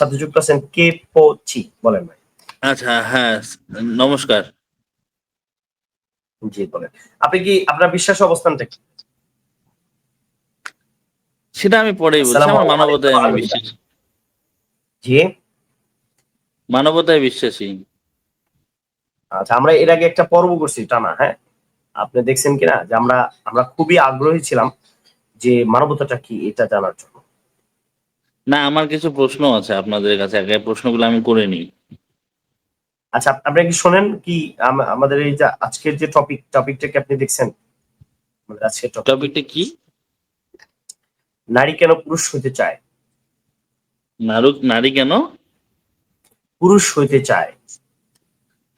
সাথে যুক্ত আছেন কে পচি বলেন ভাই। আচ্ছা হ্যাঁ নমস্কার। জি বলেন। আপনি কি আপনার বিশ্বাস অবস্থানটা কি? সেটা আমি পরেই বলছি আমার মানবতায় আমি বিশ্বাসী। জি। মানবতায় বিশ্বাসী। আচ্ছা আমরা এর আগে একটা পর্ব করছি টানা হ্যাঁ? আপনি দেখছেন কিনা যে আমরা আমরা খুবই আগ্রহী ছিলাম যে মানবতাটা কি এটা জানার জন্য। না আমার কিছু প্রশ্ন আছে আপনাদের কাছে আগে প্রশ্নগুলো আমি করে নিই। আচ্ছা আপনি কি শোনেন কি আমাদের এই যে আজকের যে টপিক টপিকটা কি আপনি দেখছেন? আমাদের আজকের টপিক টপিকটা কি? নারী কেন পুরুষ হইতে চায়? নারু নারী কেন? পুরুষ হইতে চায়।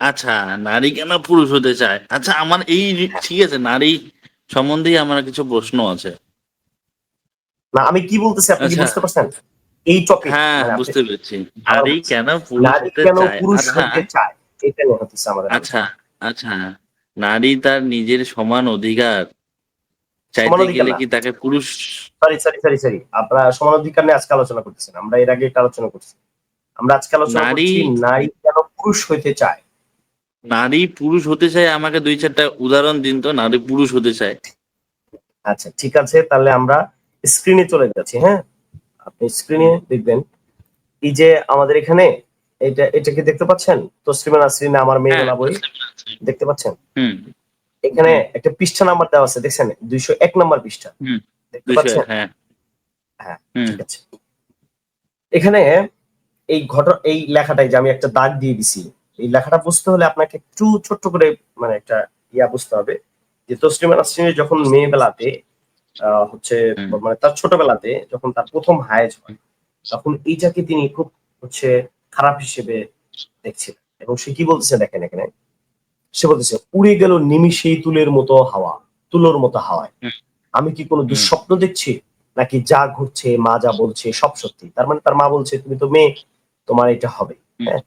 আচ্ছা নারী কেন পুরুষ হতে চায়? আচ্ছা আমার এই ঠিক আছে নারী সম্বন্ধেই আমার কিছু প্রশ্ন আছে। না আমি কি বলতেছি আপনি আচ্ছা। বুঝতে পারছেন? এই টপিক হ্যাঁ বুঝতে পেরেছি। নারী কেন পুরুষ হতে চায়? আচ্ছা এটা নিয়ে হতেছে আমাদের আচ্ছা আচ্ছা। নারী তার নিজের সমান অধিকার চাইতে গেলে কি তাকে পুরুষ সরি সরি সরি সরি আপনারা সমান অধিকার নিয়ে আজকে আলোচনা করতেছেন আমরা এর আগে একটা আলোচনা করছি। আমরা আজকে আলোচনা করছি নারী কেন পুরুষ হইতে চায়। নারী পুরুষ হতে চায় আমাকে দুই চারটা উদাহরণ দিন তো নারী পুরুষ হতে চায়। আচ্ছা ঠিক আছে তাহলে আমরা স্ক্রিনে চলে যাচ্ছি হ্যাঁ? আপনি স্ক্রিনে দেখবেন। এই যে আমাদের এখানে এটা এটা কি দেখতে পাচ্ছেন? তসলিমা নাসরিন আমার মেয়েগুলা বই। দেখতে পাচ্ছেন? হুম। এখানে একটা পৃষ্ঠা নাম্বার দেওয়া আছে দেখছেন? দুইশো এক নাম্বার পৃষ্ঠা। হুম। দেখতে পাচ্ছেন? হ্যাঁ। হ্যাঁ, ঠিক আছে। এখানে এই ঘটনা এই লেখাটাই যে আমি একটা দাগ দিয়ে দিছি এই লেখাটা বুঝতে হলে আপনাকে একটু ছোট্ট করে মানে একটা ইয়া বুঝতে হবে। যে তসলিমা নাসরিনের যখন মেয়েবেলাতে আহ, হচ্ছে মানে তার ছোটবেলাতে যখন তার প্রথম হায়েজ হয় তখন এইটাকে তিনি খুব হচ্ছে খারাপ হিসেবে দেখছিলেন। এবং সে কি বলতেছে দেখেন এখানে? সে বলতেছে উড়ে গেল নিমিষেই তুলের মতো হাওয়া তুলোর মতো হাওয়ায়। আমি কি কোনো দুঃস্বপ্ন দেখছি? নাকি যা ঘুরছে মা যা বলছে সব সত্যি? তার মানে তার মা বলছে তুমি তো মেয়ে তোমার এটা হবে। হ্যাঁ?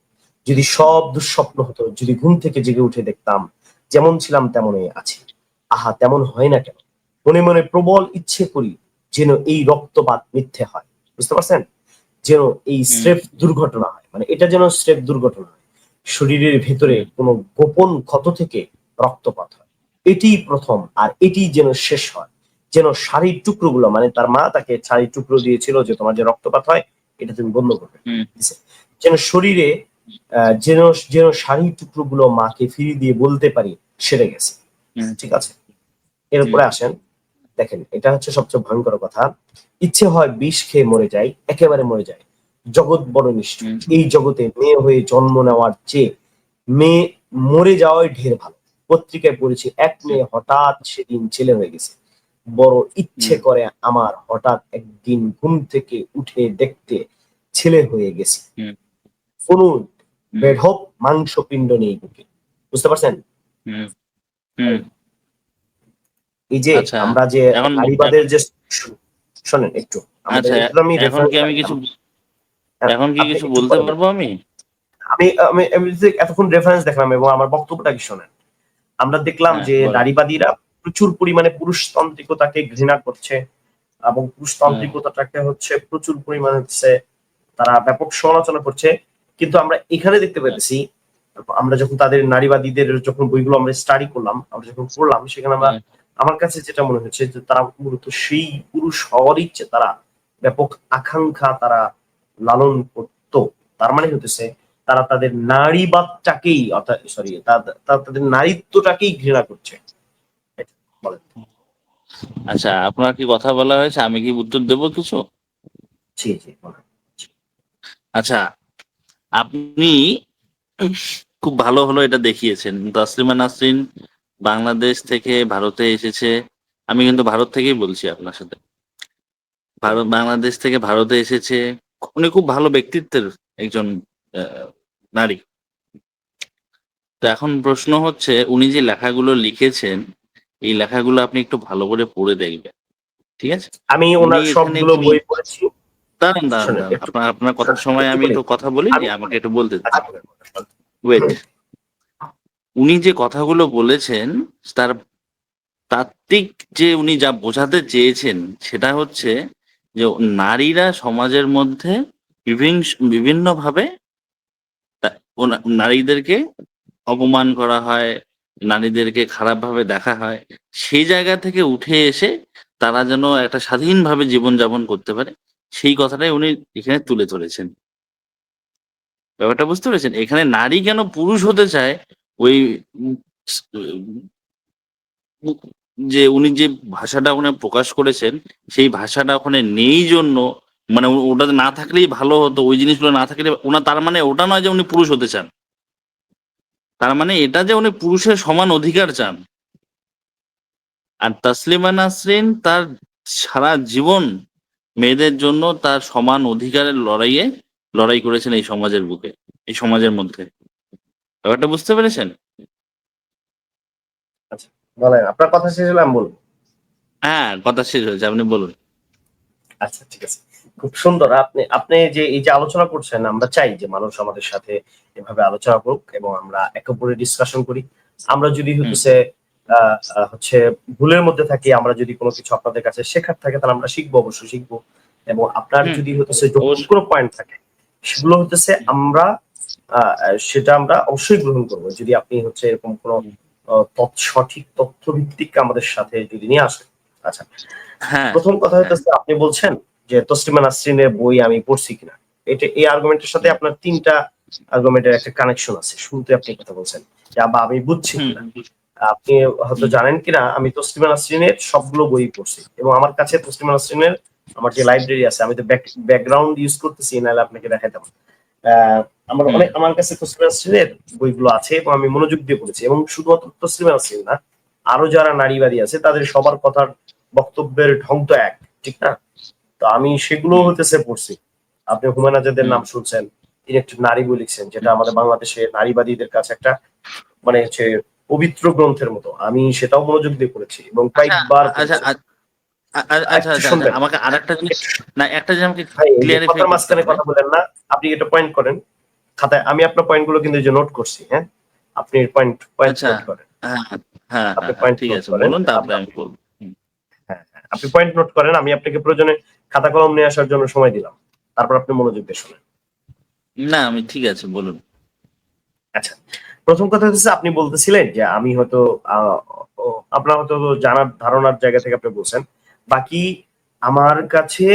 যদি সব দুঃস্বপ্ন হতো যদি ঘুম থেকে জেগে উঠে দেখতাম যেমন ছিলাম তেমনই আছি। আহা তেমন হয় না কেন? মনে মনে প্রবল ইচ্ছে করি যেন এই রক্তপাত মিথ্যে হয়। বুঝতে পারছেন? যেন এই স্রেফ দুর্ঘটনা হয়। মানে এটা যেন স্রেফ দুর্ঘটনা হয়। শরীরের ভেতরে কোনো গোপন ক্ষত থেকে রক্তপাত হয়। এটিই প্রথম আর এটি যেন শেষ হয়। যেন শাড়ির টুকরো গুলো মানে তার মা তাকে শাড়ির টুকরো দিয়েছিল যে তোমার যে রক্তপাত হয় এটা তুমি বন্ধ করবে। যেন শরীরে আহ, যেন যেন শাড়ির টুকরো গুলো মাকে ফিরিয়ে দিয়ে বলতে পারি সেরে গেছে। ঠিক আছে? এরপরে আসেন দেখেন এটা হচ্ছে সবচেয়ে ভয়ঙ্কর কথা। ইচ্ছে হয় বিষ খেয়ে মরে যায় একেবারে মরে যায় জগৎ বড় নিষ্ঠুর। এই জগতে মেয়ে হয়ে জন্ম নেওয়ার চেয়ে মেয়ে মরে যাওয়াই ঢের ভালো। পত্রিকায় পড়েছি এক মেয়ে হঠাৎ সেদিন ছেলে হয়ে গেছে। বড় ইচ্ছে করে আমার হঠাৎ একদিন ঘুম থেকে উঠে দেখতে ছেলে হয়ে গেছে। কোনো বেঢপ মাংসপিণ্ড নেই বুকে। বুঝতে পারছেন? এই যে আচ্ছা, আমরা যে নারীবাদের যে শোনেন একটু। আচ্ছা এখন কি আমি কিছু এখন কি কিছু বলতে পারব আমি? আমি আমি এতক্ষণ রেফারেন্স দেখলাম এবং আমার বক্তব্যটা কি শোনেন? আমরা দেখলাম হ্যাঁ, যে নারীবাদীরা প্রচুর পরিমাণে পুরুষতান্ত্রিকতাকে ঘৃণা করছে এবং পুরুষতান্ত্রিকতাটাকে হচ্ছে প্রচুর পরিমাণে হচ্ছে তারা ব্যাপক সমালোচনা করছে। কিন্তু আমরা এখানে দেখতে পেতেছি আমরা যখন তাদের নারীবাদীদের যখন বইগুলো আমরা স্টাডি করলাম আমরা যখন পড়লাম সেখানে আমরা হুম। আমার কাছে যেটা মনে হচ্ছে যে তারা মূলত সেই পুরুষ হওয়ার ইচ্ছে তারা ব্যাপক আকাঙ্ক্ষা তারা লালন করতো। তার মানে হতেছে তারা তাদের নারীবাদটাকেই অর্থাৎ সরি তাদের নারীত্বটাকেই ঘৃণা করছে। আচ্ছা আপনার কি কথা বলা হয়েছে? আমি কি উত্তর দেবো কিছু? জি জি আচ্ছা আপনি খুব ভালো হলো এটা দেখিয়েছেন। তাসলিমা নাসরিন বাংলাদেশ থেকে ভারতে এসেছে। আমি কিন্তু ভারত থেকেই বলছি আপনার সাথে। ভারত বাংলাদেশ থেকে ভারতে এসেছে। উনি খুব ভালো ব্যক্তিত্বের একজন নারী। তো এখন প্রশ্ন হচ্ছে উনি যে লেখাগুলো লিখেছেন এই লেখাগুলো আপনি একটু ভালো করে পড়ে দেখবেন। ঠিক আছে? আমি ওনার সবগুলো বই পড়েছি। দাঁড়ান দাঁড়ান আপনার আপনার কথার সময় আমি একটু কথা বলি আমাকে একটু বলতে। ওয়েট উনি যে কথাগুলো বলেছেন, তার তাত্ত্বিক যে উনি যা বোঝাতে চেয়েছেন, সেটা হচ্ছে যে নারীরা সমাজের মধ্যে বিভিন্ন বিভিন্ন ভাবে নারীদেরকে অপমান করা হয়, নারীদেরকে খারাপ ভাবে দেখা হয়, সেই জায়গা থেকে উঠে এসে তারা যেন একটা স্বাধীনভাবে জীবনযাপন করতে পারে, সেই কথাটাই উনি এখানে তুলে ধরেছেন। ব্যাপারটা বুঝতে পেরেছেন? এখানে নারী কেন পুরুষ হতে চায় ওই যে উনি যে ভাষাটা ওখানে প্রকাশ করেছেন, সেই ভাষাটা ওখানে নেই জন্য মানে ওটা না থাকলেই ভালো হতো, ওই জিনিসগুলো না থাকলে ওনা, তার মানে ওটা নয় যে উনি পুরুষ হতে চান। তার মানে এটা যে উনি পুরুষের সমান অধিকার চান। আর তাসলিমা নাসরিন তার সারা জীবন মেয়েদের জন্য তার সমান অধিকারের লড়াইয়ে লড়াই করেছেন এই সমাজের বুকে, এই সমাজের মধ্যে। ব্যাপারটা বুঝতে পেরেছেন? বলেন আপনার কথা শেষ হলে আমি বলব। হ্যাঁ কথা শেষ হয়েছে আপনি বলুন। আচ্ছা ঠিক আছে। খুব সুন্দর আপনি আপনি যে এই যে আলোচনা করছেন আমরা চাই যে মানুষ আমাদের সাথে এভাবে আলোচনা করুক এবং আমরা একে অপরে ডিসকাশন করি। আমরা যদি হচ্ছে হচ্ছে ভুলের মধ্যে থাকি আমরা যদি কোনো কিছু আপনাদের কাছে শেখার থাকে তাহলে আমরা শিখব অবশ্যই শিখব। এবং আপনার যদি হচ্ছে কোনো পয়েন্ট থাকে সেগুলো হচ্ছে আমরা সেটা আমরা অবশ্যই গ্রহণ করব। যদি আপনি হচ্ছে এরকম কোনো সঠিক তথ্য ভিত্তিক আমাদের সাথে যদি নিয়ে আসেন। আচ্ছা হ্যাঁ। প্রথম কথা হচ্ছে আপনি বলছেন যে তসলিমা নাসরিনের বই আমি পড়ছি কিনা। এটা এই আর্গুমেন্টের সাথে আপনার তিনটা আর্গুমেন্টের একটা কানেকশন আছে। শুনতে আপনি কথা বলছেন যে বা আমি বুঝছি কিনা? আপনি হয়তো জানেন কিনা আমি তসলিমা নাসরিনের সবগুলো বই পড়ছি এবং আমার কাছে তসলিমা নাসরিনের আমার যে লাইব্রেরি আছে আমি তো ব্যাকগ্রাউন্ড ইউজ করতেছি নাহলে আপনাকে দেখাইতাম। আমার। অনেক আমার কাছে তসলিমা নাসরিনের বইগুলো আছে এবং আমি মনোযোগ দিয়ে পড়েছি। এবং শুধুমাত্র তসলিমা নাসরিন না আরও যারা নারীবাদী আছে তাদের সবার কথার বক্তব্যের ঢং তো এক ঠিক না? তো আমি সেগুলো হতেছে পড়ছি। আপনি হুমায়ুন আজাদের নাম শুনছেন তিনি একটি নারী বই লিখছেন যেটা আমাদের বাংলাদেশে নারীবাদীদের কাছে একটা মানে হচ্ছে পবিত্র গ্রন্থের মতো। আমি সেটাও মনোযোগ দিয়ে পড়েছি এবং কয়েকবার আচ্ছা আচ্ছা আমাকে আরেকটা জিনিস না একটা জিনিস আমাকে মাঝখানে কথা বলেন না আপনি এটা পয়েন্ট করেন। খাতায় আমি আপনার পয়েন্টগুলো কিন্তু এই যে নোট করছি হ্যাঁ? আপনি পয়েন্ট পয়েন্ট। নোট করেন। হ্যাঁ হ্যাঁ আপনি হ্যাঁ, ঠিক আছে করেন। বলুন তারপরে আমি বলব। আপনি পয়েন্ট নোট করেন আমি আপনাকে প্রয়োজনে খাতা কলম নিয়ে আসার জন্য সময় দিলাম। তারপর আপনি মনোযোগ দিয়ে শুনেন। না আমি ঠিক আছে বলুন। আচ্ছা প্রথম কথা হচ্ছে আপনি বলতেছিলেন যে আমি হয়তো আপনার হয়তো জানার ধারণার জায়গা থেকে আপনি বলছেন। বাকি আমার কাছে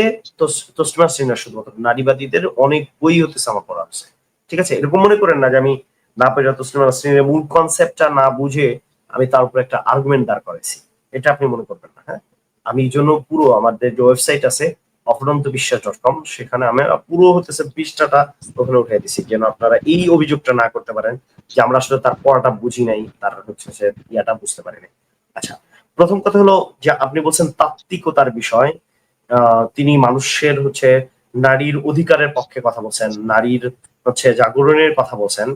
শুধুমাত্র নারীবাদীদের অনেক বই হতেছে আমার পড়া আছে ঠিক আছে? এরকম মনে করেন না যে আমি না পেরে তসলিমা সিনের মূল কনসেপ্টটা না বুঝে আমি তার উপর একটা আর্গুমেন্ট দাঁড় করেছি এটা আপনি মনে করবেন না হ্যাঁ? আমি এই জন্য পুরো আমাদের যে ওয়েবসাইট আছে অফরন্ত বিশ্বাস ডট কম সেখানে আমি পুরো হতেছে পৃষ্ঠাটা ওখানে উঠে দিছি। যেন আপনারা এই অভিযোগটা না করতে পারেন যে আমরা আসলে তার পড়াটা বুঝি নাই, তার হচ্ছে ইয়াটা বুঝতে পারি আচ্ছা প্রথম কথা হলো যে আপনি বলছেন তাত্ত্বিকতার বিষয় তিনি মানুষের হচ্ছে নারীর অধিকারের পক্ষে কথা বলছেন, নারীর হচ্ছে জাগরণের কথা বলছেন,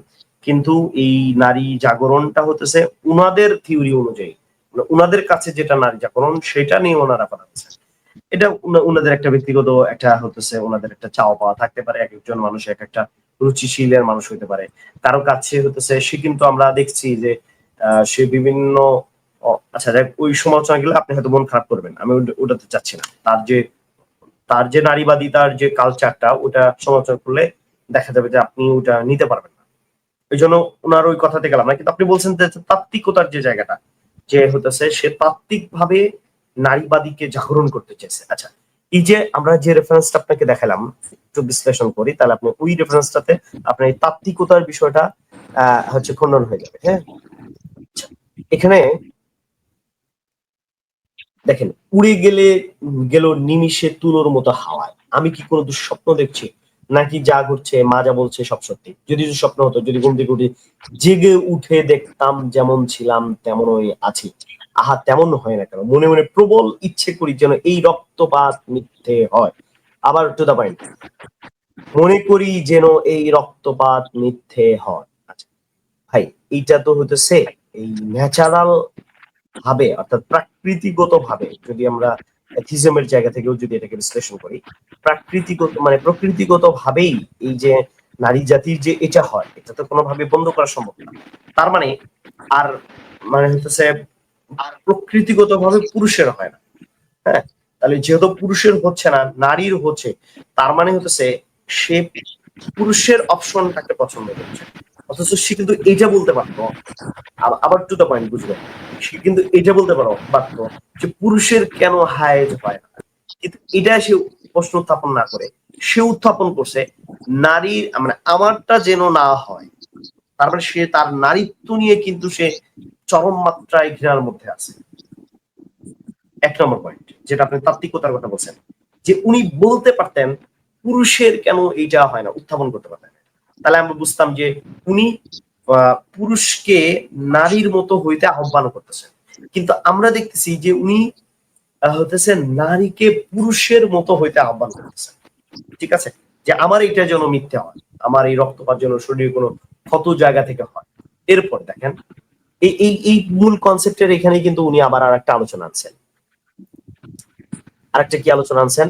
কিন্তু এই নারী জাগরণটা হতেছে উনাদের থিওরি অনুযায়ী। মানে উনাদের কাছে যেটা নারী জাগরণ, সেটা নিয়ে ওনারা কথা বলছেন। এটা উনাদের একটা ব্যক্তিগত একটা হতেছে ওনাদের একটা চাওয়া পাওয়া থাকতে পারে, এক একজন মানুষ এক একটা রুচিশীলের মানুষ হইতে পারে। কারও কাছে হতেছে, সে কিন্তু আমরা দেখছি যে সে বিভিন্ন আচ্ছা যাক ওই সমালোচনা গেলে আপনি হয়তো মন খারাপ করবেন। আমি ওটাতে চাচ্ছি না। তার যে তার যে নারীবাদী তার যে কালচারটা ওটা সমালোচনা করলে দেখা যাবে যে আপনি ওটা নিতে পারবেন না। এই জন্য ওনার ওই কথাতে গেলাম। না কিন্তু আপনি বলছেন যে তাত্ত্বিকতার যে জায়গাটা যে হতেছে সে তাত্ত্বিক ভাবে নারীবাদীকে জাগরণ করতে চেয়েছে আচ্ছা এই যে আমরা যে রেফারেন্সটা আপনাকে দেখালাম একটু বিশ্লেষণ করি তাহলে আপনি ওই রেফারেন্সটাতে আপনার এই তাত্ত্বিকতার বিষয়টা হচ্ছে খণ্ডন হয়ে যাবে। হ্যাঁ? আচ্ছা, এখানে দেখেন, উড়ে গেলে, গেল নিমিষে তুলোর মতো হাওয়ায়। আমি কি কোনো দুঃস্বপ্ন দেখছি? নাকি যা ঘটছে, মা যা বলছে, সব সত্যি? যদি দুঃস্বপ্ন হতো, যদি ঘুম থেকে উঠে, জেগে উঠে দেখতাম যেমন ছিলাম, তেমনই আছি। আহা, তেমন হয় না কেন? মনে মনে প্রবল ইচ্ছে করি যেন এই রক্তপাত মিথ্যে হয়। আবার টু দা পয়েন্ট মনে করি যেন এই রক্তপাত মিথ্যে হয়। আচ্ছা ভাই, এইটা তো হতেছে এই ন্যাচারাল ভাবে, অর্থাৎ প্রাকৃতিগত ভাবে যদি আমরা অ্যাথিজমের জায়গা থেকেও যদি এটাকে বিশ্লেষণ করি, প্রাকৃতিগত মানে প্রকৃতিগত ভাবেই এই যে নারী জাতির যে এটা হয়, এটা তো কোনোভাবে বন্ধ করা সম্ভব না। তার মানে আর মানে হচ্ছে আর প্রকৃতিগত ভাবে পুরুষের হয় না। হ্যাঁ? তাহলে যেহেতু পুরুষের হচ্ছে না, নারীর হচ্ছে, তার মানে হচ্ছে সে পুরুষের অপশন অপশনটাকে পছন্দ করছে। অথচ সে কিন্তু এটা বলতে পারতো। আবার টু দ্য পয়েন্ট বুঝলো। সে কিন্তু এটা বলতে পারো পারতো যে পুরুষের কেন হায়েজ হয় না। কিন্তু এটা সে প্রশ্ন উত্থাপন না করে। সে উত্থাপন করছে নারীর মানে আমারটা যেন না হয়। তারপরে সে তার নারীত্ব নিয়ে কিন্তু সে চরম মাত্রায় ঘৃণার মধ্যে আছে। এক নম্বর পয়েন্ট যেটা আপনি তাত্ত্বিকতার কথা বলছেন। যে উনি বলতে পারতেন পুরুষের কেন এইটা হয় না, উত্থাপন করতে পারতেন। তাহলে আমরা বুঝতাম যে উনি পুরুষকে নারীর মতো হইতে আহ্বান করতেছেন। কিন্তু আমরা দেখতেছি যে উনি আহ, হতেছে নারীকে পুরুষের মতো হইতে আহ্বান করতেছেন। ঠিক আছে? যে আমার এটা যেন মিথ্যে হয় আমার এই রক্তপাত যেন শরীরে কোনো ক্ষত জায়গা থেকে হয়। এরপর দেখেন এই এই মূল কনসেপ্টের এখানে কিন্তু উনি আবার আর একটা আলোচনা আনছেন। আরেকটা কি আলোচনা আনছেন?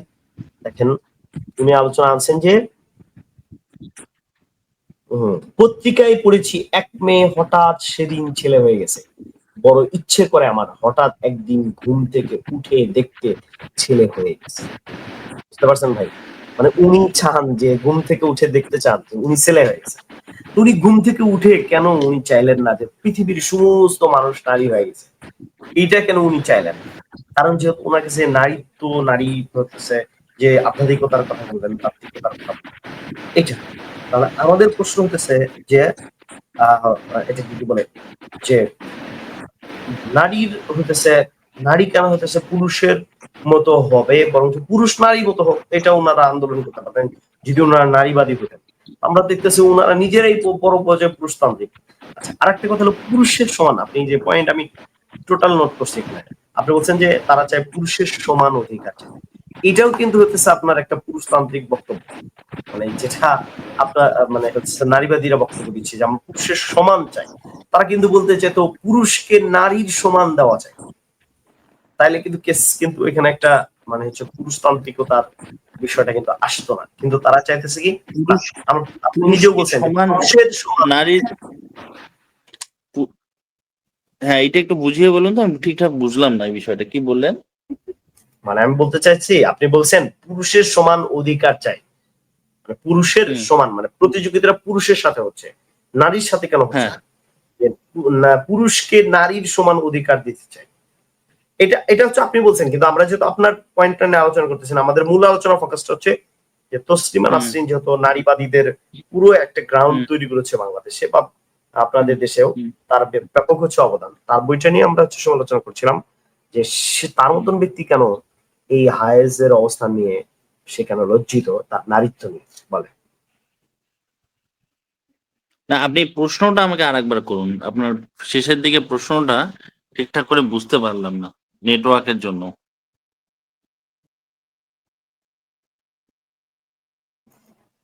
দেখেন উনি আলোচনা আনছেন যে পত্রিকায় পড়েছি, এক মেয়ে হঠাৎ সেদিন ছেলে হয়ে গেছে। বড় ইচ্ছে করে আমার, হঠাৎ একদিন ঘুম থেকে উঠে দেখতে ছেলে হয়ে গেছে। বুঝতে পারছেন ভাই? মানে উনি চান যে ঘুম থেকে উঠে দেখতে চান উনি ছেলে হয়ে গেছে। উনি ঘুম থেকে উঠে কেন উনি চাইলেন না যে পৃথিবীর সমস্ত মানুষ নারী হয়ে গেছে? এইটা কেন উনি চাইলেন? কারণ যেহেতু ওনার কাছে নারীত্ব, নারী হচ্ছে যে আধ্যাত্মিকতার কথা বলবেন, তাত্ত্বিকতার কথা এটা তাহলে আমাদের প্রশ্ন হতেছে যে এটা কি বলে? যে নারীর হতেছে নারী কেন হতেছে পুরুষের মতো হবে বরং পুরুষ নারী মতো হোক, এটা ওনারা আন্দোলন করতে পারবেন, যদি ওনারা নারীবাদী হতেন। আমরা দেখতেছি ওনারা নিজেরাই বড় পর্যায়ে পুরুষতান্ত্রিক আচ্ছা আরেকটা কথা হলো, পুরুষের সমান, আপনি যে পয়েন্ট আমি টোটাল নোট করছি এখানে, আপনি বলছেন যে তারা চায় পুরুষের সমান অধিকার। এটাও কিন্তু হতেছে আপনার একটা পুরুষতান্ত্রিক বক্তব্য। মানে যেটা আপনার মানে হচ্ছে নারীবাদীরা বক্তব্য দিচ্ছে যে আমরা পুরুষের সমান চাই। তারা কিন্তু বলতে চায় তো পুরুষকে নারীর সমান দেওয়া যায় তাইলে কিন্তু কেস কিন্তু এখানে একটা মানে হচ্ছে পুরুষতান্ত্রিকতার বিষয়টা কিন্তু আসতো না। কিন্তু তারা চাইতেছে কি আপনি নিজেও বলছেন নারীর হ্যাঁ এটা একটু বুঝিয়ে বলুন তো আমি ঠিকঠাক বুঝলাম না এই বিষয়টা। কি বললেন? মানে আমি বলতে চাইছি আপনি বলছেন পুরুষের সমান অধিকার চাই। পুরুষের সমান মানে প্রতিযোগিতাটা পুরুষের সাথে হচ্ছে নারীর সাথে কেন হচ্ছে হ্যাঁ। পুরুষকে নারীর সমান অধিকার দিতে চাই। এটা এটা হচ্ছে আপনি বলছেন কিন্তু আমরা যেহেতু আপনার পয়েন্টটা নিয়ে আলোচনা করতেছেন আমাদের মূল আলোচনা ফোকাসটা হচ্ছে যে তসলিমা নাসরিন যেহেতু নারীবাদীদের পুরো একটা গ্রাউন্ড তৈরি করেছে বাংলাদেশে বা আপনাদের দেশেও তার ব্যাপক হচ্ছে অবদান। তার বইটা নিয়ে আমরা হচ্ছে সমালোচনা করছিলাম যে সে তার মতন ব্যক্তি কেন এই হায়েজের অবস্থান নিয়ে সে কেন লজ্জিত তার নারীত্ব নিয়ে বলে না আপনি প্রশ্নটা আমাকে আরেকবার করুন। আপনার শেষের দিকে প্রশ্নটা ঠিকঠাক করে বুঝতে পারলাম না নেটওয়ার্কের জন্য।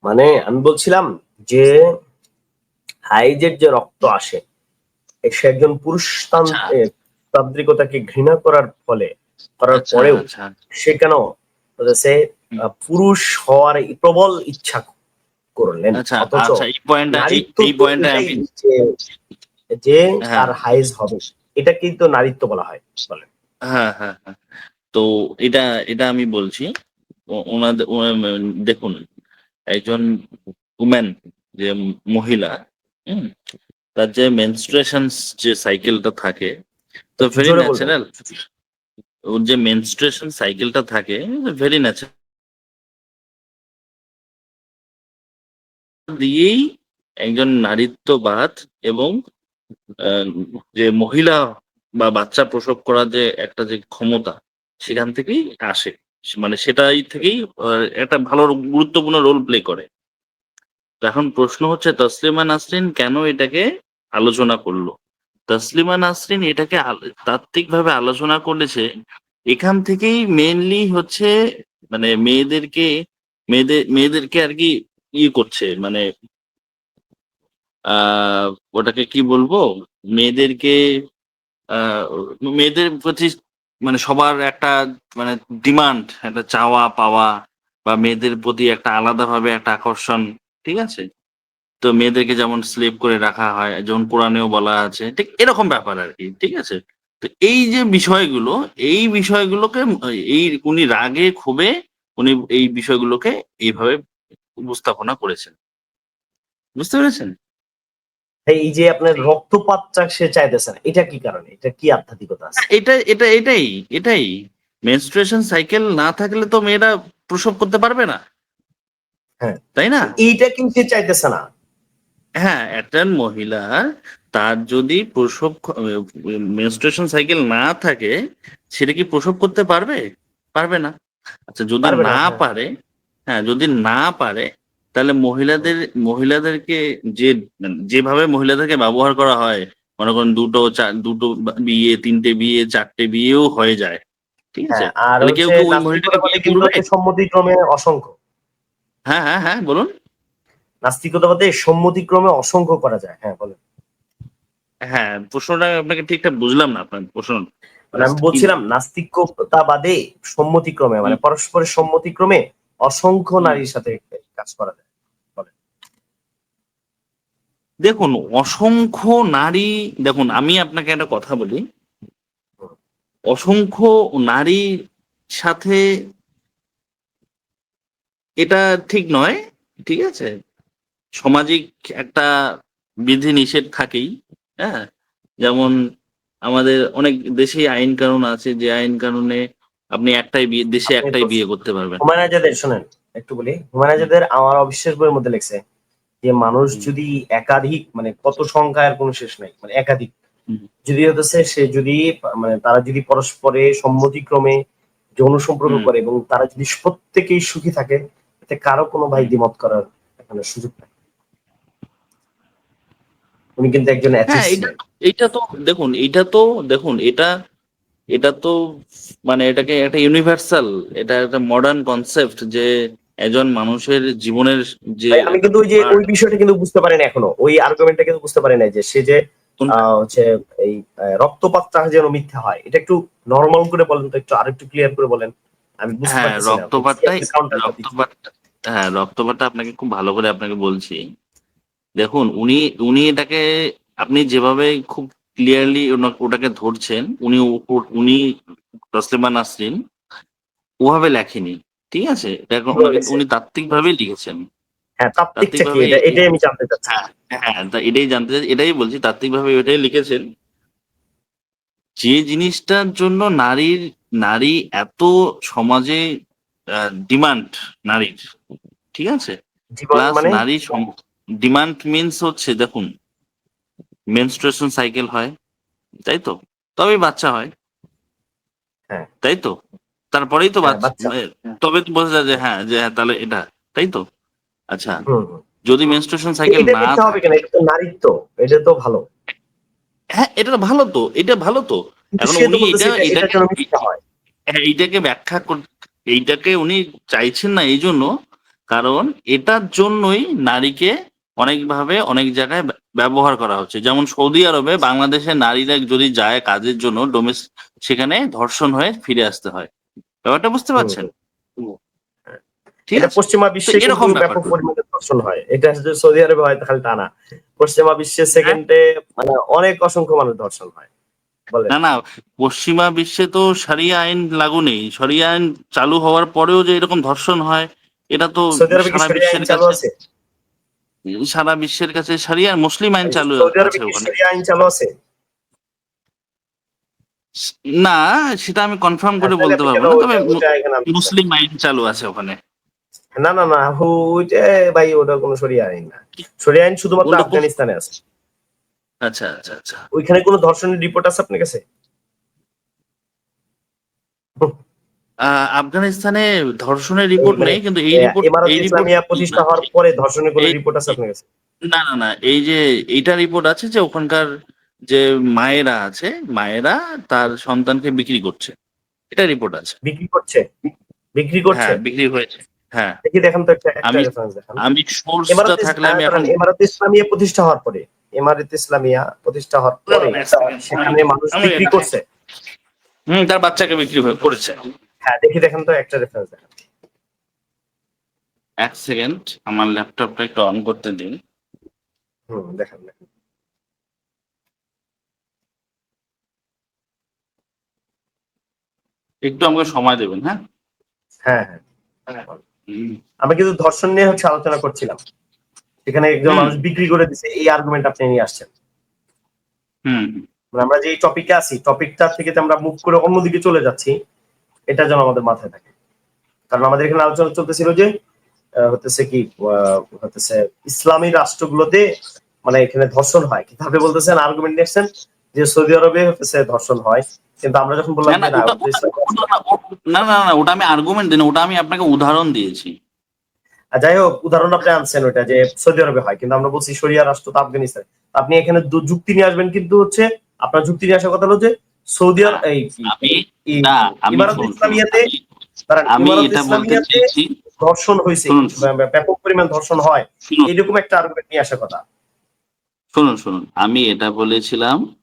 মানে আমি বলছিলাম যে হাইজের যে রক্ত আসে সে একজন পুরুষ তান্ত্রিকতাকে ঘৃণা করার ফলে করার আচ্ছা, পরেও আচ্ছা। সে কেন? পুরুষ হওয়ার প্রবল ইচ্ছা করলেন। আচ্ছা আচ্ছা যে- হ্যাঁ। তার হাইজ হবে এটা কিন্তু নারীত্ব বলা হয় বলেন। হ্যাঁ হ্যাঁ হ্যাঁ। তো এটা এটা আমি বলছি ওনাদের দেখুন একজন উমেন যে মহিলা হুম, তার যে মেনস্ট্রুয়েশন যে সাইকেলটা থাকে তো ভেরি ন্যাচারাল ওর যে মেনস্ট্রুয়েশন সাইকেলটা থাকে ভেরি ন্যাচারাল দিয়েই একজন নারীত্ববাদ এবং যে মহিলা বা বাচ্চা প্রসব করার যে একটা যে ক্ষমতা, সেখান থেকেই আসে। মানে সেটাই থেকেই একটা ভালো গুরুত্বপূর্ণ রোল প্লে করে। এখন প্রশ্ন হচ্ছে, তসলিমা নাসরিন কেন এটাকে আলোচনা করল? তসলিমা নাসরিন এটাকে তাত্ত্বিক ভাবে আলোচনা করেছে, এখান থেকেই মেনলি হচ্ছে মানে মেয়েদেরকে মেয়েদের মেয়েদেরকে আর কি ই করছে মানে আহ, ওটাকে কি বলব? মেয়েদেরকে, আহ, মেয়েদের প্রতি মানে সবার একটা মানে ডিমান্ড একটা চাওয়া পাওয়া বা মেয়েদের প্রতি একটা আলাদাভাবে একটা আকর্ষণ, ঠিক আছে? তো মেয়েদেরকে যেমন স্লেভ করে রাখা হয়, যেমন কোরআনেও বলা আছে, ঠিক এরকম ব্যাপার আর কি, ঠিক আছে? তো এই যে বিষয়গুলো, এই বিষয়গুলোকে, এই উনি রাগে ক্ষোভে উনি এই বিষয়গুলোকে এইভাবে উপস্থাপনা করেছেন। বুঝতে পেরেছেন? এই যে আপনার রক্তপাতটা সে চাইতেছে না এটা কি কারণে? এটা কি আধ্যাত্মিকতা আছে? এটা এটা এটাই এটাই। মেনস্ট্রুয়েশন সাইকেল না থাকলে তো মেয়েরা প্রসব করতে পারবে না। হ্যাঁ। তাই না? এইটা কিন্তু সে চাইতেছে না? হ্যাঁ একজন মহিলা তার যদি প্রসব মেনস্ট্রুয়েশন সাইকেল না থাকে সেটা কি প্রসব করতে পারবে? পারবে না। আচ্ছা যদি না হ্যাঁ। পারে হ্যাঁ যদি না পারে তাহলে মহিলাদের মহিলাদেরকে যে যেভাবে মহিলাদেরকে ব্যবহার করা হয় মনে করেন দুটো দুটো বিয়ে তিনটে বিয়ে চারটে বিয়েও হয়ে যায়। ঠিক আছে? হ্যাঁ, আর কেউ সম্মতিক্রমে অসংখ্য। হ্যাঁ হ্যাঁ হ্যাঁ বলুন। নাস্তিকতা বলতে সম্মতিক্রমে অসংখ্য করা যায়। হ্যাঁ বলেন। হ্যাঁ প্রশ্নটা আপনাকে ঠিকঠাক বুঝলাম না আপনার প্রশ্ন। মানে আমি বলছিলাম নাস্তিকতা বাদে সম্মতিক্রমে মানে পরস্পরের সম্মতিক্রমে অসংখ্য নারীর সাথে কাজ করা যায় দেখুন অসংখ্য নারী দেখুন আমি আপনাকে একটা কথা বলি। অসংখ্য নারীর সাথে এটা ঠিক নয় ঠিক আছে? সামাজিক একটা বিধি নিষেধ থাকেই হ্যাঁ? যেমন আমাদের অনেক দেশেই আইন কানুন আছে যে আইন কানুনে আপনি একটাই বিয়ে দেশে একটাই বিয়ে করতে পারবেন। হুমায়ুন আজাদের শোনেন একটু বলি। হুমায়ুন আজাদের আমার অবিশ্বাস বইয়ের মধ্যে লেখছে যে মানুষ যদি একাধিক মানে কত সংখ্যার কোনো শেষ নাই মানে একাধিক। যদি হতেছে সে যদি মানে তারা যদি পরস্পরে সম্মতিক্রমে যৌন সম্পর্ক করে এবং তারা যদি প্রত্যেকেই সুখী থাকে এতে কারও কোনো ভাই দ্বিমত করার এখানে সুযোগ নাই। উনি কিন্তু একজন হ্যাঁ এটা তো দেখুন এটা তো দেখুন এটা এটা তো মানে এটাকে একটা ইউনিভার্সাল এটা একটা মডার্ন কনসেপ্ট যে একজন মানুষের জীবনের যে আমি কিন্তু ওই যে ওই বিষয়টা কিন্তু বুঝতে পারি না এখনও। ওই আর্গুমেন্টটা কিন্তু বুঝতে পারি না যে সে যে হচ্ছে এই রক্তপাতটা যেন মিথ্যা হয়। এটা একটু নরমাল করে বলেন তো একটু আরেকটু ক্লিয়ার করে বলেন। আমি বুঝতে হ্যাঁ পারছি না। রক্তপাতটাই আপনি counter টা দিচ্ছেন। রক্তপাত হ্যাঁ রক্তপাতটা আপনাকে খুব ভালো করে আপনাকে বলছি। দেখুন উনি উনি এটাকে আপনি যেভাবে খুব ক্লিয়ারলি ওটাকে ধরছেন। উনি উনি তসলিমা নাসরিন। ওভাবে লেখেনি। ঠিক আছে? লিখছেন? উনি তাত্ত্বিক লিখেছেন। হ্যাঁ তাত্ত্বিকটা কি তাত্ত্বিকভাবে এটা এই- এটাই আমি জানতে চাচ্ছি। হ্যাঁ হ্যাঁ এটাই জানতে চাই- এটাই বলছি তাত্ত্বিকভাবে এটাই লিখেছেন। যে জিনিসটার জন্য নারীর নারী এত সমাজে ডিমান্ড নারীর। ঠিক আছে? প্লাস মানে? নারী ডিমান্ড মিনস হচ্ছে দেখুন মেনস্ট্রুয়েশন সাইকেল হয় তাই তো? তবে বাচ্চা হয়। হ্যাঁ। তাই তো? তারপরেই তো হ্যাঁ, বাচ্চা। তবে তো বোঝা যায় যে হ্যাঁ যে হ্যাঁ তাহলে এটা তাই তো? আচ্ছা। যদি মেনস্ট্রুয়েশন সাইকেল না হবে কেন? এটা তো নারীত্ব এটা তো ভালো। হ্যাঁ এটা তো ভালো তো এটা ভালো তো। এখন উনি এটা- এটা- এটা এটাকে- হয় এইটাকে ব্যাখ্যা কর- এইটাকে উনি চাইছেন না এই জন্য কারণ এটার জন্যই নারীকে অনেকভাবে অনেক জায়গায় ব্যবহার করা হচ্ছে। যেমন সৌদি আরবে বাংলাদেশের নারীরা যদি যায় কাজের জন্য ডোমেস সেখানে ধর্ষণ হয়ে ফিরে আসতে হয়। ব্যাপারটা বুঝতে পারছেন? ঠিক আছে। পশ্চিমা বিশ্বে এরকম ব্যাপক পরিমাণে ধর্ষণ হয়। এটা সৌদি আরবে হয় তাহলে তা না। পশ্চিমা বিশ্বের সেকেন্ডে মানে অনেক অসংখ্য মানুষ ধর্ষণ হয়। না না পশ্চিমা বিশ্বে তো সারিয়া আইন লাগু নেই। সারিয়া আইন চালু হওয়ার পরেও যে এরকম ধর্ষণ হয় এটা তো সারা বিশ্বের কাছে সারা বিশ্বের কাছে সারিয়া মুসলিম আইন চালু আইন চালু আছে? না সেটা আমি কনফার্ম করে বলতে আপনি পারব না তবে মুসলিম আইন চালু আছে ওখানে? না না না ওইটা ভাই ওটা কোনো শরিয়া আইন না। শরিয়া আইন শুধুমাত্র আফগানিস্তানে আছে। আচ্ছা আচ্ছা আচ্ছা। ওইখানে কোনো ধর্ষণের রিপোর্ট আছে আপনার কাছে আহ, আফগানিস্তানে ধর্ষণের রিপোর্ট মানে, নেই কিন্তু এই রিপোর্ট এই রিপোর্ট প্রতিষ্ঠা হওয়ার পরে ধর্ষণের কোনো রিপোর্ট আছে আপনার কাছে না না না এই যে এইটা রিপোর্ট আছে যে ওখানকার যে মায়েরা আছে মায়েরা তার সন্তানকে বিক্রি করছে এটা রিপোর্ট আছে বিক্রি করছে বিক্রি করছে হ্যার বিক্রি হয়েছে হ্যাঁ দেখি দেখেন তো একটা আমি- আমি সোর্সটা থাকলে আমি এখন ইসলামিয়া প্রতিষ্ঠা হওয়ার পরে এমারত ইসলামিয়া প্রতিষ্ঠা হওয়ার পরে। সেখানে মানুষ বিক্রি করছে হুম তার বাচ্চাকে বিক্রি হয়ে- করেছে হ্যাঁ দেখি দেখেন তো একটা রেফারেন্স দেখান। এক সেকেন্ড আমার ল্যাপটপটা একটু অন করতে দিন। হুম দেখান দেখান। একটু আমাকে সময় দেবেন হ্যাঁ? হ্যাঁ হ্যাঁ। হুম, আমরা কিন্তু ধর্ষণ নিয়ে হচ্ছে আলোচনা করছিলাম। সেখানে একজন মানুষ বিক্রি করে দিছে এই আর্গুমেন্ট আপনি নিয়ে আসছেন। হুম। মানে আমরা যে টপিকে আছি টপিকটা থেকে আমরা মুভ করে অন্যদিকে চলে যাচ্ছি। এটা যেন আমাদের মাথায় থাকে। কারণ আমাদের এখানে আলোচনা চলতেছিল যে হতেছে কি হতেছে ইসলামী রাষ্ট্রগুলোতে মানে এখানে ধর্ষণ হয়। কীভাবে বলতেছেন আর্গুমেন্ট নিয়েছেন যে সৌদি আরবে হতেছে ধর্ষণ হয়। কিন্তু আমরা যখন বললাম না, না, না ওটা- না আমি আর্গুমেন্ট দিই ওটা আমি আপনাকে উদাহরণ দিয়েছি। যাই হোক উদাহরণ আপনি আনছেন ওটা যে সৌদি আরবে হয়। কিন্তু আমরা বলছি শরিয়া রাষ্ট্র তো আফগানিস্তান। আপনি এখানে দু- যুক্তি নিয়ে আসবেন কিন্তু হচ্ছে আপনার যুক্তি নিয়ে আসার কথা হলো যে সৌদি আরব এই না আমি ইমারত শুনুন, ইসলামিয়াতে আমি- দাঁড়ান, আমি ইমারত এটা বলতে ইসলামিয়াতে ধর্ষণ হয়েছে। শুনুন। ব্যাপক পরিমাণ ধর্ষণ হয়। এরকম একটা আর্গুমেন্ট নিয়ে আসার কথা। শুনুন শুনুন। আমি এটা বলেছিলাম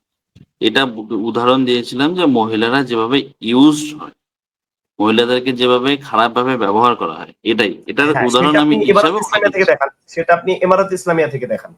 এটা উদাহরণ দিয়েছিলাম যে মহিলারা যেভাবে ইউজ হয় মহিলাদেরকে যেভাবে খারাপ ভাবে ব্যবহার করা হয় এটাই। এটার হ্যাঁ, উদাহরণ আমি সেটা আপনি ইমারত ইসলামিয়া থেকে দেখান।